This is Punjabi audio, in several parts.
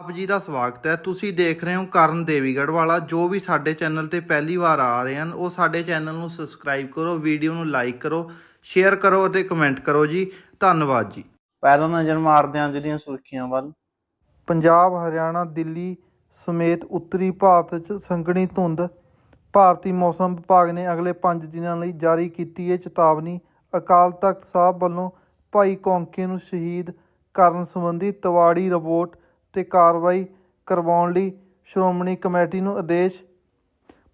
ਆਪ ਜੀ ਦਾ ਸਵਾਗਤ ਹੈ। ਤੁਸੀਂ ਦੇਖ ਰਹੇ ਹੋ ਕਰਨ ਦੇਵੀਗੜ੍ਹ ਵਾਲਾ। ਜੋ ਵੀ ਸਾਡੇ ਚੈਨਲ ਤੇ ਪਹਿਲੀ ਵਾਰ ਆ ਰਹੇ ਹਨ ਉਹ ਸਾਡੇ ਚੈਨਲ ਨੂੰ ਸਬਸਕ੍ਰਾਈਬ ਕਰੋ ਵੀਡੀਓ ਨੂੰ ਲਾਈਕ ਕਰੋ ਸ਼ੇਅਰ ਕਰੋ ਅਤੇ ਕਮੈਂਟ ਕਰੋ ਜੀ। ਧੰਨਵਾਦ ਜੀ। ਪਹਿਲਾਂ ਨਜ਼ਰ ਮਾਰਦੇ ਹਾਂ ਜਿਹੜੀਆਂ ਸੁਰਖੀਆਂ ਵੱਲ। ਪੰਜਾਬ ਹਰਿਆਣਾ ਦਿੱਲੀ ਸਮੇਤ ਉੱਤਰੀ ਭਾਰਤ 'ਚ ਸੰਘਣੀ ਧੁੰਦ। ਭਾਰਤੀ ਮੌਸਮ ਵਿਭਾਗ ਨੇ ਅਗਲੇ 5 ਦਿਨਾਂ ਲਈ ਜਾਰੀ ਕੀਤੀ ਹੈ ਚੇਤਾਵਨੀ। ਅਕਾਲ ਤਖਤ ਸਾਹਿਬ ਵੱਲੋਂ ਭਾਈ ਕੌਂਕੇ ਨੂੰ ਸ਼ਹੀਦ ਕਰਨ ਸੰਬੰਧੀ ਤਵਾੜੀ ਰਿਪੋਰਟ ਤੇ ਕਾਰਵਾਈ ਕਰਵਾਉਣ ਲਈ ਸ਼੍ਰੋਮਣੀ ਕਮੇਟੀ ਨੂੰ ਆਦੇਸ਼।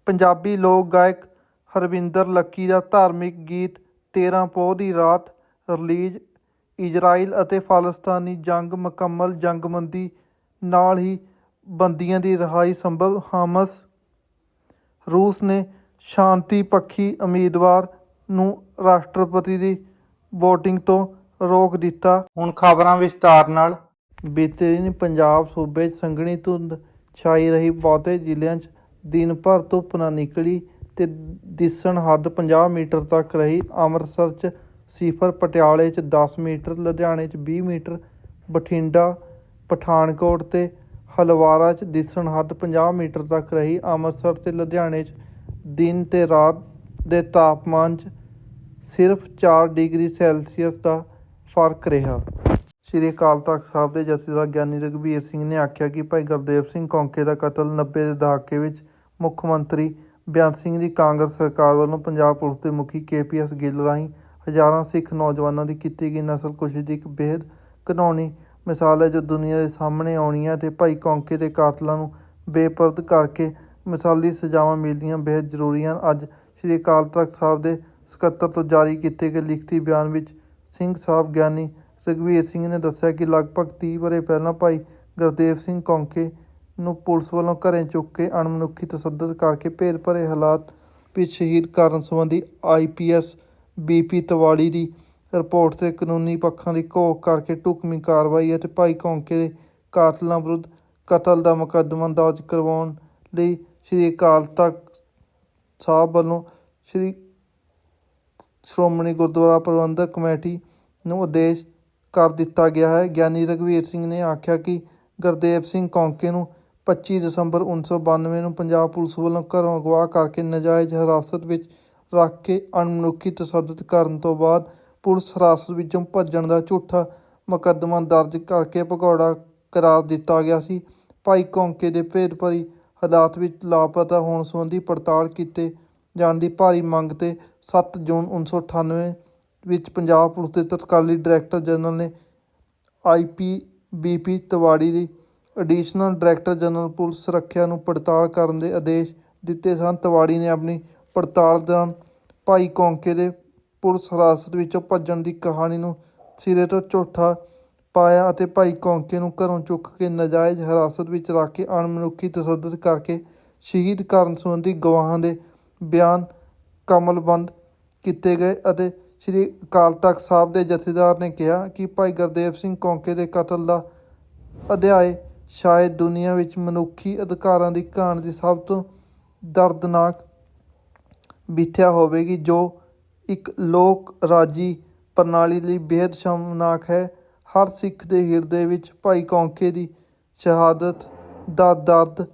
ਪੰਜਾਬੀ ਲੋਕ ਗਾਇਕ ਹਰਵਿੰਦਰ ਲੱਕੀ ਦਾ ਧਾਰਮਿਕ ਗੀਤ 13 ਪੋਹ ਦੀ ਰਾਤ ਰਿਲੀਜ਼, ਇਜ਼ਰਾਈਲ ਅਤੇ ਫਲਸਤਾਨੀ ਜੰਗ ਮੁਕੰਮਲ ਜੰਗਬੰਦੀ ਨਾਲ ਹੀ ਬੰਦੀਆਂ ਦੀ ਰਿਹਾਈ ਸੰਭਵ ਹਾਮਸ। ਰੂਸ ਨੇ ਸ਼ਾਂਤੀ ਪੱਖੀ ਉਮੀਦਵਾਰ ਨੂੰ ਰਾਸ਼ਟਰਪਤੀ ਦੀ VOTING ਤੋਂ ਰੋਕ ਦਿੱਤਾ। ਹੁਣ ਖਬਰਾਂ ਵਿਸਤਾਰ ਨਾਲ ਬੀਤੇ ਦਿਨ ਪੰਜਾਬ ਸੂਬੇ 'ਚ ਸੰਘਣੀ ਧੁੰਦ ਛਾਈ ਰਹੀ। ਬਹੁਤੇ ਜ਼ਿਲ੍ਹਿਆਂ 'ਚ ਦਿਨ ਭਰ ਧੁੱਪ ਨਾ ਨਿਕਲੀ ਤੇ ਦਿਸਣ ਹੱਦ 50 ਮੀਟਰ ਤੱਕ ਰਹੀ। ਅੰਮ੍ਰਿਤਸਰ 'ਚ ਸਿਫਰ ਪਟਿਆਲੇ 'ਚ 10 ਮੀਟਰ, ਲੁਧਿਆਣੇ 'ਚ 20 ਮੀਟਰ, ਬਠਿੰਡਾ, ਪਠਾਨਕੋਟ ਤੇ ਹਲਵਾਰਾ 'ਚ ਦਿਸਣ ਹੱਦ 50 ਮੀਟਰ ਤੱਕ ਰਹੀ। ਅੰਮ੍ਰਿਤਸਰ ਤੇ ਲੁਧਿਆਣੇ 'ਚ ਦਿਨ ਤੇ ਰਾਤ ਦੇ ਤਾਪਮਾਨ 'ਚ ਸਿਰਫ 4 ਡਿਗਰੀ ਸੈਲਸੀਅਸ ਦਾ ਫ਼ਰਕ ਰਿਹਾ। ਸ਼੍ਰੀ ਅਕਾਲ ਤਖਤ ਸਾਹਿਬ ਦੇ ਜਥੇਦਾਰ ਗਿਆਨੀ ਰਘਬੀਰ ਸਿੰਘ ਨੇ ਆਖਿਆ ਕਿ ਭਾਈ ਗੁਰਦੇਵ ਸਿੰਘ ਕੌਂਕੇ ਦਾ ਕਤਲ 90 ਦੇ ਦਹਾਕੇ ਵਿੱਚ ਮੁੱਖ ਮੰਤਰੀ ਬਿਆਨ ਸਿੰਘ ਦੀ ਕਾਂਗਰਸ ਸਰਕਾਰ ਵੱਲੋਂ ਪੰਜਾਬ ਪੁਲਿਸ ਦੇ ਮੁਖੀ ਕੇਪੀਐਸ ਗਿੱਲ ਰਾਹੀਂ ਹਜ਼ਾਰਾਂ ਸਿੱਖ ਨੌਜਵਾਨਾਂ ਦੀ ਕੀਤੀ ਗਈ ਨਸਲਕੁਸ਼ੀ ਦੀ ਇੱਕ ਬੇਹੱਦ ਘਿਨਾਉਣੀ ਮਿਸਾਲ ਹੈ ਜੋ ਦੁਨੀਆ ਦੇ ਸਾਹਮਣੇ ਆਉਣੀ ਹੈ ਤੇ ਭਾਈ ਕੌਂਕੇ ਦੇ ਕਾਤਲਾਂ ਨੂੰ ਬੇਪਰਦ ਕਰਕੇ ਮਿਸਾਲੀ ਸਜ਼ਾਵਾਂ ਮਿਲਣੀਆਂ ਬੇਹੱਦ ਜ਼ਰੂਰੀ ਹਨ। ਅੱਜ ਸ਼੍ਰੀ ਅਕਾਲ ਤਖਤ ਸਾਹਿਬ ਦੇ ਸਕੱਤਰ ਤੋਂ ਜਾਰੀ ਕੀਤੇ ਗਏ ਲਿਖਤੀ ਬਿਆਨ ਵਿੱਚ ਸਿੰਘ ਸਾਹਿਬ ਗਿਆਨੀ ਰਘਵੀਰ ਸਿੰਘ ਨੇ ਦੱਸਿਆ ਕਿ ਲਗਭਗ 30 ਵਰ੍ਹੇ ਪਹਿਲਾਂ ਭਾਈ ਗੁਰਦੇਵ ਸਿੰਘ ਕੌਂਕੇ ਨੂੰ ਪੁਲਿਸ ਵੱਲੋਂ ਘਰੇ ਚੁੱਕ ਕੇ ਅਣਮਨੁੱਖੀ ਤਸੱਦਦ ਕਰਕੇ ਭੇਦ ਭਰੇ ਹਾਲਾਤ ਵਿੱਚ ਸ਼ਹੀਦ ਕਰਨ ਸੰਬੰਧੀ ਆਈਪੀਐਸ ਬੀਪੀ ਤਵਾਲੀ ਦੀ ਰਿਪੋਰਟ ਤੇ ਕਾਨੂੰਨੀ ਪੱਖਾਂ ਦੀ ਘੋਖ ਕਰਕੇ ਢੁਕਵੀਂ ਕਾਰਵਾਈ ਅਤੇ ਭਾਈ ਕੌਂਕੇ ਦੇ ਕਾਤਲਾਂ ਵਿਰੁੱਧ ਕਤਲ ਦਾ ਮੁਕੱਦਮਾ ਦਰਜ ਕਰਵਾਉਣ ਲਈ ਸ਼੍ਰੀ ਅਕਾਲ ਤਖਤ ਸਾਹਿਬ ਵੱਲੋਂ ਸ਼੍ਰੀ ਸ਼੍ਰੋਮਣੀ ਗੁਰਦੁਆਰਾ ਪ੍ਰਬੰਧਕ ਕਮੇਟੀ ਨੂੰ ਆਦੇਸ਼ ਕਰ ਦਿੱਤਾ ਗਿਆ ਹੈ। ਗਿਆਨੀ ਰਘਵੀਰ ਸਿੰਘ ਨੇ ਆਖਿਆ ਕਿ ਗੁਰਦੇਵ ਸਿੰਘ ਕੌਂਕੇ ਨੂੰ 25 ਦਸੰਬਰ 1992 ਨੂੰ ਪੰਜਾਬ ਪੁਲਿਸ ਵੱਲੋਂ ਘਰੋਂ ਅਗਵਾ ਕਰਕੇ ਨਜਾਇਜ਼ ਹਿਰਾਸਤ ਵਿੱਚ ਰੱਖ ਕੇ ਅਣਮਨੁੱਖੀ ਤਸੱਦਦ ਕਰਨ ਤੋਂ ਬਾਅਦ ਪੁਲਿਸ ਹਿਰਾਸਤ ਵਿੱਚੋਂ ਭੱਜਣ ਦਾ ਝੂਠਾ ਮੁਕੱਦਮਾ ਦਰਜ ਕਰਕੇ ਭਗੌੜਾ ਕਰਾਰ ਦਿੱਤਾ ਗਿਆ ਸੀ। ਭਾਈ ਕੌਂਕੇ ਦੇ ਭੇਦ ਭਰੀ ਹਾਲਾਤ ਵਿੱਚ ਲਾਪਤਾ ਹੋਣ ਸੰਬੰਧੀ ਪੜਤਾਲ ਕੀਤੇ ਜਾਣ ਦੀ ਭਾਰੀ ਮੰਗ ਤੇ 7 ਜੂਨ 1998 ਵਿੱਚ ਪੰਜਾਬ ਪੁਲਿਸ ਦੇ ਤਤਕਾਲੀ ਡਾਇਰੈਕਟਰ ਜਨਰਲ ਨੇ ਆਈਪੀ ਬੀਪੀ ਤਵਾੜੀ ਦੀ ਐਡੀਸ਼ਨਲ ਡਾਇਰੈਕਟਰ ਜਨਰਲ ਪੁਲਿਸ ਸੁਰੱਖਿਆ ਨੂੰ ਪੜਤਾਲ ਕਰਨ ਦੇ ਆਦੇਸ਼ ਦਿੱਤੇ ਸਨ। ਤਿਵਾੜੀ ਨੇ ਆਪਣੀ ਪੜਤਾਲ ਦੌਰਾਨ ਭਾਈ ਕੌਂਕੇ ਦੇ ਪੁਲਿਸ ਹਿਰਾਸਤ ਵਿੱਚੋਂ ਭੱਜਣ ਦੀ ਕਹਾਣੀ ਨੂੰ ਸਿਰੇ ਤੋਂ ਝੂਠਾ ਪਾਇਆ ਅਤੇ ਭਾਈ ਕੌਂਕੇ ਨੂੰ ਘਰੋਂ ਚੁੱਕ ਕੇ ਨਜਾਇਜ਼ ਹਿਰਾਸਤ ਵਿੱਚ ਰੱਖ ਕੇ ਅਣਮਨੁੱਖੀ ਤਸੱਦਦ ਕਰਕੇ ਸ਼ਹੀਦ ਕਰਨ ਸੰਬੰਧੀ ਗਵਾਹਾਂ ਦੇ ਬਿਆਨ ਕਮਲਬੰਦ ਕੀਤੇ ਗਏ ਅਤੇ ਸ੍ਰੀ ਅਕਾਲ ਤਖਤ ਸਾਹਿਬ ਦੇ ਜਥੇਦਾਰ ਨੇ ਕਿਹਾ ਕਿ ਭਾਈ ਗੁਰਦੇਵ ਸਿੰਘ ਕੌਂਕੇ ਦੇ ਕਤਲ ਦਾ ਅਧਿਆਇ ਸ਼ਾਇਦ ਦੁਨੀਆ ਵਿੱਚ ਮਨੁੱਖੀ ਅਧਿਕਾਰਾਂ ਦੀ ਕਹਾਣੀ ਦੀ ਸਭ ਤੋਂ ਦਰਦਨਾਕ ਬੀਥਿਆ ਹੋਵੇਗੀ, ਜੋ ਇੱਕ ਲੋਕ ਰਾਜੀ ਪ੍ਰਣਾਲੀ ਲਈ ਬੇहद ਸ਼ਰਮਨਾਕ ਹੈ। ਹਰ ਸਿੱਖ ਦੇ ਹਿਰਦੇ ਵਿੱਚ ਭਾਈ ਕੌਂਕੇ ਦੀ ਸ਼ਹਾਦਤ ਦਾ ਦਰਦ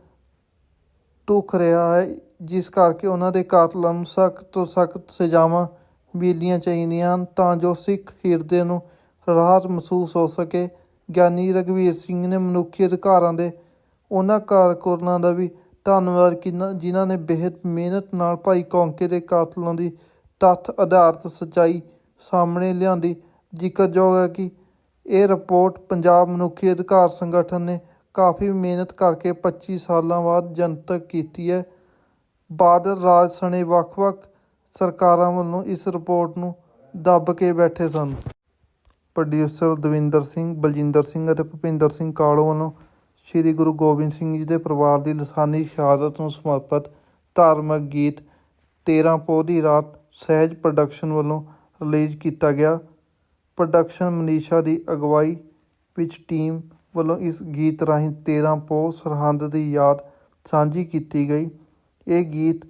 ਟੁੱਕ ਰਿਹਾ ਹੈ, ਜਿਸ ਕਰਕੇ ਉਹਨਾਂ ਦੇ ਕਾਤਲਾਂ ਨੂੰ ਸਖਤ ਤੋਂ ਸਖਤ ਸਜ਼ਾਵਾਂ ਮਿਲਣੀਆਂ ਚਾਹੀਦੀਆਂ ਹਨ ਤਾਂ ਜੋ ਸਿੱਖ ਹਿਰਦੇ ਨੂੰ ਰਾਹਤ ਮਹਿਸੂਸ ਹੋ ਸਕੇ। ਗਿਆਨੀ ਰਘਵੀਰ ਸਿੰਘ ਨੇ ਮਨੁੱਖੀ ਅਧਿਕਾਰਾਂ ਦੇ ਉਹਨਾਂ ਕਾਰਕੁਨਾਂ ਦਾ ਵੀ ਧੰਨਵਾਦ ਕੀਤਾ, ਜਿਨ੍ਹਾਂ ਨੇ ਬੇਹੱਦ ਮਿਹਨਤ ਨਾਲ ਭਾਈ ਕੌਂਕੇ ਦੇ ਕਾਤਲਾਂ ਦੀ ਤੱਥ ਆਧਾਰਿਤ ਸੱਚਾਈ ਸਾਹਮਣੇ ਲਿਆਂਦੀ। ਜ਼ਿਕਰਯੋਗ ਹੈ ਕਿ ਇਹ ਰਿਪੋਰਟ ਪੰਜਾਬ ਮਨੁੱਖੀ ਅਧਿਕਾਰ ਸੰਗਠਨ ਨੇ ਕਾਫੀ ਮਿਹਨਤ ਕਰਕੇ 25 ਸਾਲਾਂ ਬਾਅਦ ਜਨਤਕ ਕੀਤੀ ਹੈ। ਬਾਦਲ ਰਾਜ ਸਣੇ ਵੱਖ-ਵੱਖ ਸਰਕਾਰਾਂ ਵੱਲੋਂ ਇਸ ਰਿਪੋਰਟ ਨੂੰ ਦੱਬ ਕੇ ਬੈਠੇ ਸਨ। ਪ੍ਰੋਡਿਊਸਰ ਦਵਿੰਦਰ ਸਿੰਘ, ਬਲਜਿੰਦਰ ਸਿੰਘ ਅਤੇ ਭੁਪਿੰਦਰ ਸਿੰਘ ਕਾਲੋ ਵੱਲੋਂ ਸ੍ਰੀ ਗੁਰੂ ਗੋਬਿੰਦ ਸਿੰਘ ਜੀ ਦੇ ਪਰਿਵਾਰ ਦੀ ਲਸਾਨੀ ਸ਼ਹਾਦਤ ਨੂੰ ਸਮਰਪਿਤ ਧਾਰਮਿਕ ਗੀਤ 13 ਪੋਹ ਦੀ ਰਾਤ ਸਹਿਜ ਪ੍ਰੋਡਕਸ਼ਨ ਵੱਲੋਂ ਰਿਲੀਜ਼ ਕੀਤਾ ਗਿਆ। ਪ੍ਰੋਡਕਸ਼ਨ ਮਨੀਸ਼ਾ ਦੀ ਅਗਵਾਈ ਵਿੱਚ ਟੀਮ ਵੱਲੋਂ ਇਸ ਗੀਤ ਰਾਹੀਂ 13 ਪੋਹ ਸਰਹੰਦ ਦੀ ਯਾਦ ਸਾਂਝੀ ਕੀਤੀ ਗਈ। ਇਹ ਗੀਤ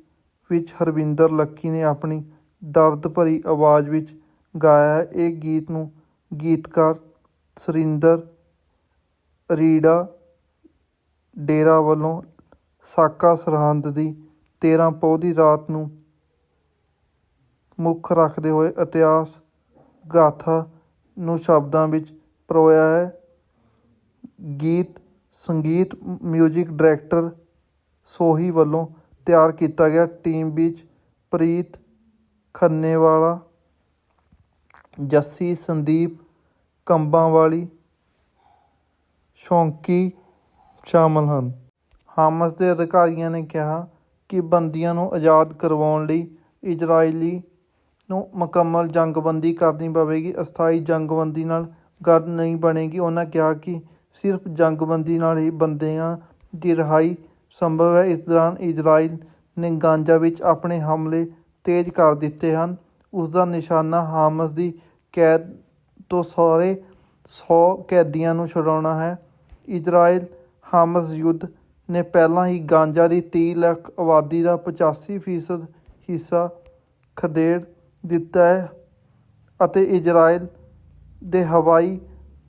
ਵਿੱਚ ਹਰਵਿੰਦਰ ਲੱਕੀ ਨੇ ਆਪਣੀ ਦਰਦ ਭਰੀ ਆਵਾਜ਼ ਵਿੱਚ ਗਾਇਆ ਹੈ। ਇਹ ਗੀਤ ਨੂੰ ਗੀਤਕਾਰ ਸੁਰਿੰਦਰ ਰੀੜਾ ਡੇਰਾ ਵੱਲੋਂ ਸਾਕਾ ਸਰਹੰਦ ਦੀ 13 ਪੋਹ ਦੀ ਰਾਤ ਨੂੰ ਮੁੱਖ ਰੱਖਦੇ ਹੋਏ ਇਤਿਹਾਸ ਗਾਥਾ ਨੂੰ ਸ਼ਬਦਾਂ ਵਿੱਚ ਪਰੋਇਆ ਹੈ। ਗੀਤ, ਸੰਗੀਤ ਮਿਊਜ਼ਿਕ ਡਾਇਰੈਕਟਰ ਸੋਹੀ ਵੱਲੋਂ ਤਿਆਰ ਕੀਤਾ ਗਿਆ। ਟੀਮ ਵਿੱਚ ਪ੍ਰੀਤ ਖੰਨੇਵਾਲਾ, ਜੱਸੀ ਸੰਦੀਪ ਕੰਬਾਂ ਵਾਲੀ ਸ਼ੌਂਕੀ ਸ਼ਾਮਲ ਹਨ। ਹਾਮਸ ਦੇ ਅਧਿਕਾਰੀਆਂ ਨੇ ਕਿਹਾ ਕਿ ਬੰਦੀਆਂ ਨੂੰ ਆਜ਼ਾਦ ਕਰਵਾਉਣ ਲਈ ਇਜ਼ਰਾਈਲੀ ਨੂੰ ਮੁਕੰਮਲ ਜੰਗਬੰਦੀ ਕਰਨੀ ਪਵੇਗੀ। ਅਸਥਾਈ ਜੰਗਬੰਦੀ ਨਾਲ ਗੱਲ ਨਹੀਂ ਬਣੇਗੀ। ਉਹਨਾਂ ਕਿਹਾ ਕਿ ਸਿਰਫ ਜੰਗਬੰਦੀ ਨਾਲ ਹੀ ਬੰਦਿਆਂ ਦੀ ਰਿਹਾਈ ਸੰਭਵ ਹੈ, ਇਸ ਦੌਰਾਨ ਇਜ਼ਰਾਈਲ ਨੇ ਗਾਂਜਾ ਵਿੱਚ ਆਪਣੇ ਹਮਲੇ ਤੇਜ਼ ਕਰ ਦਿੱਤੇ ਹਨ। ਉਸ ਦਾ ਨਿਸ਼ਾਨਾ ਹਾਮਸ ਦੀ ਕੈਦ ਤੋਂ ਸਾਰੇ 100 ਕੈਦੀਆਂ ਨੂੰ ਛੁਡਾਉਣਾ ਹੈ। ਇਜ਼ਰਾਈਲ ਹਾਮਸ ਯੁੱਧ ਨੇ ਪਹਿਲਾਂ ਹੀ ਗਾਂਜਾ ਦੀ 30 ਲੱਖ ਆਬਾਦੀ ਦਾ 85% ਹਿੱਸਾ ਖਦੇੜ ਦਿੱਤਾ ਹੈ ਅਤੇ ਇਜ਼ਰਾਈਲ ਦੇ ਹਵਾਈ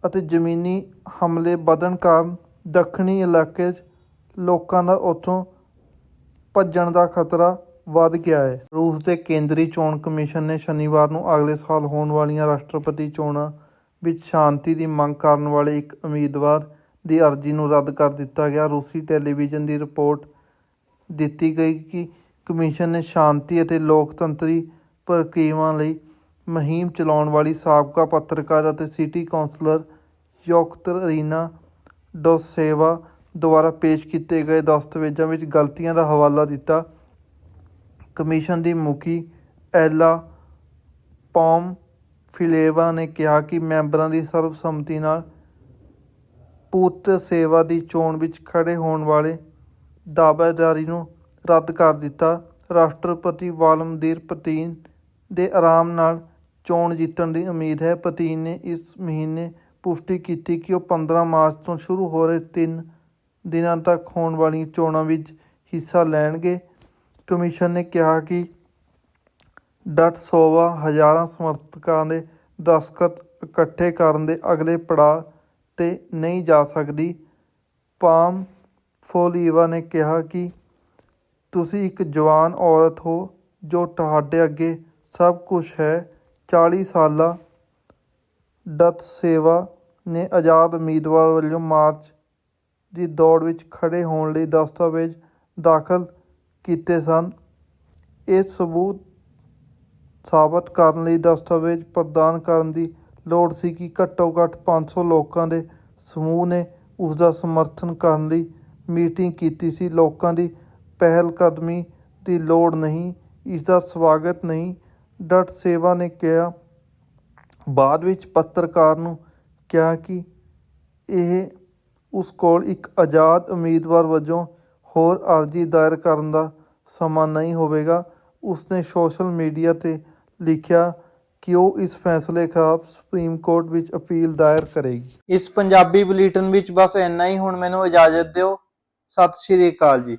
ਅਤੇ ਜ਼ਮੀਨੀ ਹਮਲੇ ਵਧਣ ਕਾਰਨ ਦੱਖਣੀ ਇਲਾਕੇ 'ਚ ਲੋਕਾਂ ਦਾ ਉੱਥੋਂ ਭੱਜਣ ਦਾ ਖਤਰਾ ਵੱਧ ਗਿਆ ਹੈ। ਰੂਸ ਦੇ ਕੇਂਦਰੀ ਚੋਣ ਕਮਿਸ਼ਨ ਨੇ ਸ਼ਨੀਵਾਰ ਨੂੰ ਅਗਲੇ ਸਾਲ ਹੋਣ ਵਾਲੀਆਂ ਰਾਸ਼ਟਰਪਤੀ ਚੋਣਾਂ ਵਿੱਚ ਸ਼ਾਂਤੀ ਦੀ ਮੰਗ ਕਰਨ ਵਾਲੇ ਇੱਕ ਉਮੀਦਵਾਰ ਦੀ ਅਰਜ਼ੀ ਨੂੰ ਰੱਦ ਕਰ ਦਿੱਤਾ ਗਿਆ। ਰੂਸੀ ਟੈਲੀਵਿਜ਼ਨ ਦੀ ਰਿਪੋਰਟ ਦਿੱਤੀ ਗਈ ਕਿ ਕਮਿਸ਼ਨ ਨੇ ਸ਼ਾਂਤੀ ਅਤੇ ਲੋਕਤੰਤਰੀ ਪ੍ਰਕਿਰਿਆਵਾਂ ਲਈ ਮੁਹਿੰਮ ਚਲਾਉਣ ਵਾਲੀ ਸਾਬਕਾ ਪੱਤਰਕਾਰ ਅਤੇ ਸਿਟੀ ਕੌਂਸਲਰ ਯੋਕਤਰੀਨਾ ਡੋਸੇਵਾ ਦੁਆਰਾ ਪੇਸ਼ ਕੀਤੇ ਗਏ ਦਸਤਾਵੇਜ਼ਾਂ ਵਿੱਚ ਗਲਤੀਆਂ ਦਾ ਹਵਾਲਾ ਦਿੱਤਾ। ਕਮਿਸ਼ਨ ਦੀ ਮੁਖੀ ਐਲਾ ਪੌਮ ਫਿਲੇਵਾ ਨੇ ਕਿਹਾ ਕਿ ਮੈਂਬਰਾਂ ਦੀ ਸਰਬਸੰਮਤੀ ਨਾਲ ਪੁੱਤ ਸੇਵਾ ਦੀ ਚੋਣ ਵਿੱਚ ਖੜੇ ਹੋਣ ਵਾਲੇ ਦਾਅਵੇਦਾਰੀ ਨੂੰ ਰੱਦ ਕਰ ਦਿੱਤਾ। ਰਾਸ਼ਟਰਪਤੀ ਵਾਲਮਦੀਰ ਪਤੀਨ ਦੇ ਆਰਾਮ ਨਾਲ ਚੋਣ ਜਿੱਤਣ ਦੀ ਉਮੀਦ ਹੈ। ਪਤੀਨ ਨੇ ਇਸ ਮਹੀਨੇ ਪੁਸ਼ਟੀ ਕੀਤੀ ਕਿ ਉਹ 15 ਮਾਰਚ ਤੋਂ ਸ਼ੁਰੂ ਹੋ ਰਹੇ ਤਿੰਨ ਦਿਨਾਂ ਤੱਕ ਹੋਣ ਵਾਲੀਆਂ ਚੋਣਾਂ ਵਿੱਚ ਹਿੱਸਾ ਲੈਣਗੇ। ਕਮਿਸ਼ਨ ਨੇ ਕਿਹਾ ਕਿ ਡਟ ਸੋਵਾ ਹਜ਼ਾਰਾਂ ਸਮਰਥਕਾਂ ਦੇ ਦਸਤਖਤ ਇਕੱਠੇ ਕਰਨ ਦੇ ਅਗਲੇ ਪੜਾਅ ਤੇ ਨਹੀਂ ਜਾ ਸਕਦੀ। ਪਾਮ ਫੋਲੀਵਾ ਨੇ ਕਿਹਾ ਕਿ ਤੁਸੀਂ ਇੱਕ ਜਵਾਨ ਔਰਤ ਹੋ ਜੋ ਤੁਹਾਡੇ ਅੱਗੇ ਸਭ ਕੁਝ ਹੈ। 40 ਸਾਲਾ ਡਤ ਸੇਵਾ ਨੇ ਆਜ਼ਾਦ ਉਮੀਦਵਾਰ ਵੱਲੋਂ ਮਾਰਚ ਦੀ ਦੌੜ ਵਿੱਚ ਖੜੇ ਹੋਣ ਲਈ ਦਸਤਾਵੇਜ਼ ਦਾਖਲ ਕੀਤੇ ਸਨ। ਇਹ ਸਬੂਤ ਸਾਬਤ ਕਰਨ ਲਈ ਦਸਤਾਵੇਜ਼ ਪ੍ਰਦਾਨ ਕਰਨ ਦੀ ਲੋੜ ਸੀ ਕਿ ਘੱਟੋ ਘੱਟ 500 ਲੋਕਾਂ ਦੇ ਸਮੂਹ ਨੇ ਉਸ ਦਾ ਸਮਰਥਨ ਕਰਨ ਲਈ ਮੀਟਿੰਗ ਕੀਤੀ ਸੀ। ਲੋਕਾਂ ਦੀ ਪਹਿਲ ਕਦਮੀ ਦੀ ਲੋੜ ਨਹੀਂ ਇਸ ਦਾ ਸਵਾਗਤ ਨਹੀਂ। ਡਟ ਸੇਵਾ ਨੇ ਕਿਹਾ। ਬਾਅਦ ਵਿੱਚ ਪੱਤਰਕਾਰ ਨੂੰ ਕਿਹਾ ਕਿ ਇਹ ਉਸ ਕੋਲ ਇੱਕ ਆਜ਼ਾਦ ਉਮੀਦਵਾਰ ਵਜੋਂ ਹੋਰ ਅਰਜ਼ੀ ਦਾਇਰ ਕਰਨ ਦਾ ਸਮਾਂ ਨਹੀਂ ਹੋਵੇਗਾ। ਉਸਨੇ ਸੋਸ਼ਲ ਮੀਡੀਆ ਤੇ ਲਿਖਿਆ ਕਿ ਉਹ ਇਸ ਫੈਸਲੇ ਖਿਲਾਫ ਸੁਪਰੀਮ ਕੋਰਟ ਵਿੱਚ ਅਪੀਲ ਦਾਇਰ ਕਰੇਗੀ। ਇਸ ਪੰਜਾਬੀ ਬੁਲੇਟਿਨ ਵਿੱਚ ਬਸ ਇੰਨਾ ਹੀ। ਹੁਣ ਮੈਨੂੰ ਇਜਾਜ਼ਤ ਦਿਓ। ਸਤਿ ਸ਼੍ਰੀ ਅਕਾਲ ਜੀ।